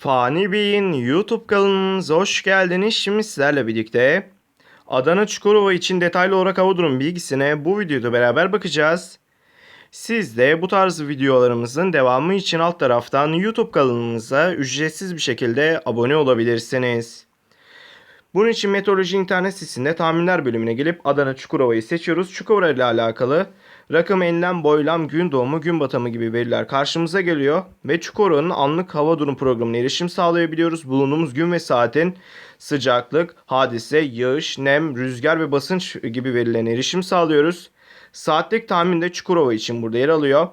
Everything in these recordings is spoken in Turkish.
Fani Bey'in YouTube kanalımıza hoş geldiniz. Şimdi sizlerle birlikte Adana Çukurova için detaylı olarak hava durum bilgisine bu videoda beraber bakacağız. Siz de bu tarz videolarımızın devamı için alt taraftan YouTube kanalımıza ücretsiz bir şekilde abone olabilirsiniz. Bunun için Meteoroloji internet sitesinde tahminler bölümüne gelip Adana Çukurova'yı seçiyoruz. Çukurova ile alakalı rakım, enlem, boylam, gün doğumu, gün batımı gibi veriler karşımıza geliyor. Ve Çukurova'nın anlık hava durum programına erişim sağlayabiliyoruz. Bulunduğumuz gün ve saatin sıcaklık, hadise, yağış, nem, rüzgar ve basınç gibi verilerine erişim sağlıyoruz. Saatlik tahmin de Çukurova için burada yer alıyor.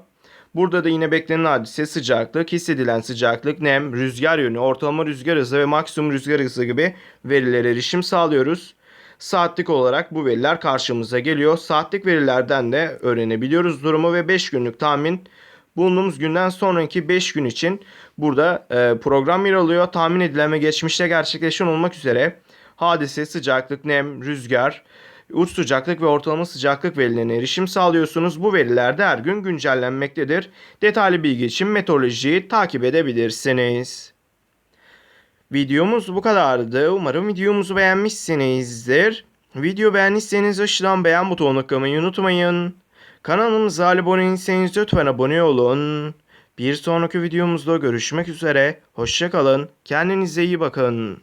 Burada da yine beklenen hadise sıcaklık, hissedilen sıcaklık, nem, rüzgar yönü, ortalama rüzgar hızı ve maksimum rüzgar hızı gibi verilere erişim sağlıyoruz. Saatlik olarak bu veriler karşımıza geliyor. Saatlik verilerden de öğrenebiliyoruz durumu ve 5 günlük tahmin bulunduğumuz günden sonraki 5 gün için burada e, program yer alıyor. Tahmin edilen ve geçmişte gerçekleşen olmak üzere hadise, sıcaklık, nem, rüzgar, uç sıcaklık ve ortalama sıcaklık verilerine erişim sağlıyorsunuz. Bu veriler de her gün güncellenmektedir. Detaylı bilgi için meteorolojiyi takip edebilirsiniz. Videomuz bu kadardı. Umarım videomuzu beğenmişsinizdir. Video beğendiyseniz aşağıdan beğen butonuna tıklamayı unutmayın. Kanalımıza abone değilseniz lütfen abone olun. Bir sonraki videomuzda görüşmek üzere. Hoşçakalın. Kendinize iyi bakın.